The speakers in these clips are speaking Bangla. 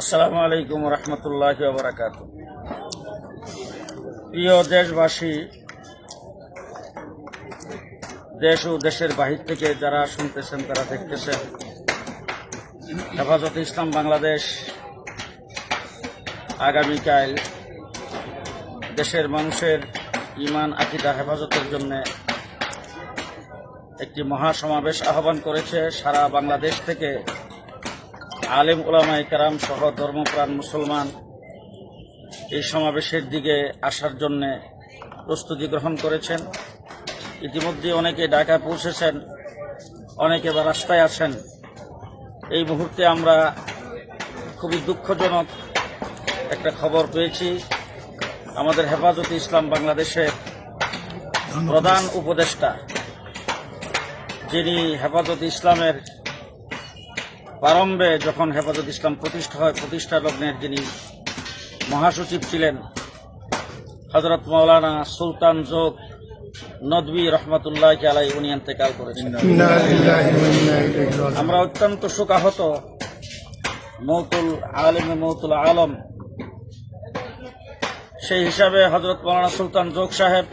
আসসালামু আলাইকুম রহমতুল্লাহ বারাকাত প্রিয় দেশবাসী, দেশ ও দেশের বাহির থেকে যারা শুনতেছেন, তারা দেখতেছেন, হেফাজতে ইসলাম বাংলাদেশ আগামীকাল দেশের মানুষের ইমান আকিদা, হেফাজতের জন্য একটি মহাসমাবেশ আহ্বান করেছে সারা বাংলাদেশ থেকে। আলেম ওলামা কারাম সহ ধর্মপ্রাণ মুসলমান এই সমাবেশের দিকে আসার জন্যে প্রস্তুতি গ্রহণ করেছেন। ইতিমধ্যে অনেকে ঢাকা পৌঁছেছেন, অনেকে বা রাস্তায় আছেন। এই মুহূর্তে আমরা খুবই দুঃখজনক একটা খবর পেয়েছি। আমাদের হেফাজতে ইসলাম বাংলাদেশের প্রধান উপদেষ্টা, যিনি হেফাজত ইসলামের প্রারম্ভে যখন হেফাজত ইসলাম প্রতিষ্ঠা হয় প্রতিষ্ঠা লগ্নের যিনি মহাসচিব ছিলেন হজরত মৌলানা সুলতান যোগ নদবী রহমতুল্লাহ আলাই উনি ইন্তেকাল করেছেন। আমরা অত্যন্ত শোকাহত মৌতুল আলিমে মৌতুল আলম। সেই হিসাবে হজরত মৌলানা সুলতান যোগ সাহেব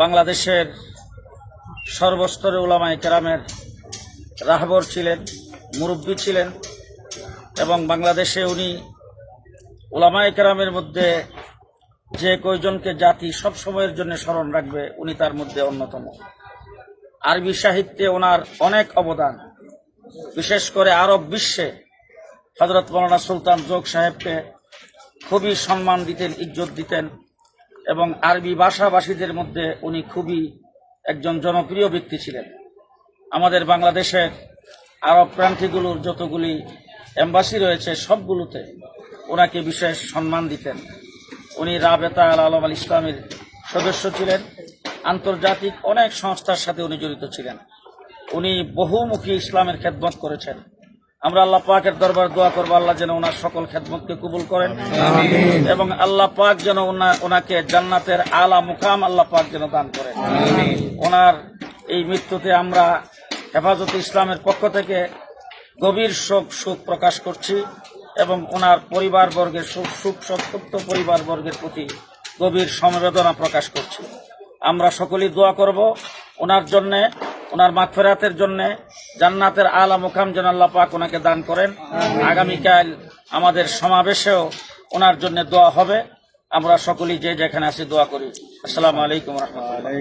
বাংলাদেশের সর্বস্তরে ওলামাই কেরামের রাহবর ছিলেন। মুরব্বী ছিলেন এবং বাংলাদেশে উনি ওলামাই কেরামের মধ্যে যে কয়জনকে জাতি সব সময়ের জন্য স্মরণ রাখবে, উনি তার মধ্যে অন্যতম। আরবি সাহিত্যে ওনার অনেক অবদান। বিশেষ করে আরব বিশ্বে হজরত মৌলানা সুলতান যোগ সাহেবকে খুবই সম্মান দিতেন, ইজ্জত দিতেন এবং আরবি ভাষাভাষীদের মধ্যে উনি খুবই একজন জনপ্রিয় ব্যক্তি ছিলেন। আমাদের বাংলাদেশের আরব প্রান্তিগুলোর যতগুলি এম্বাসি রয়েছে সবগুলোতে ওনাকে বিশেষ সম্মান দিতেন। উনি রাবেতা আল আলম আল ইসলামের সদস্য ছিলেন। আন্তর্জাতিক অনেক সংস্থার সাথে উনি জড়িত ছিলেন। উনি বহুমুখী ইসলামের খেদমত করেছেন। আমরা আল্লাহ পাকের দরবার দোয়া করব আল্লাহ যেন ওনার সকল খেদমতকে কবুল করেন। এবং আল্লাহ পাক যেন ওনা- ওনাকে জান্নাতের আলা মুকাম আল্লাহ পাক যেন দান করেন। ওনার এই মৃত্যুতে আমরা হেফাজতে ইসলামের পক্ষ থেকে গভীর শোক শোক প্রকাশ করছি এবং ওনার পরিবার বর্গের সুখ সুখ সন্তপ্ত পরিবার বর্গের প্রতি গভীর সমবেদনা প্রকাশ করছি। আমরা সকলেই দোয়া করব ওনার জন্যে ওনার মাগফেরাতের জন্যে জান্নাতের আলা মুকাম যেন আল্লাহ পাক ওনাকে দান করেন। আগামীকাল আমাদের সমাবেশেও ওনার জন্য দোয়া হবে। আমরা সকলেই যে যেখানে আছি দোয়া করি। আসসালামু আলাইকুম রহমতুল্লাহ।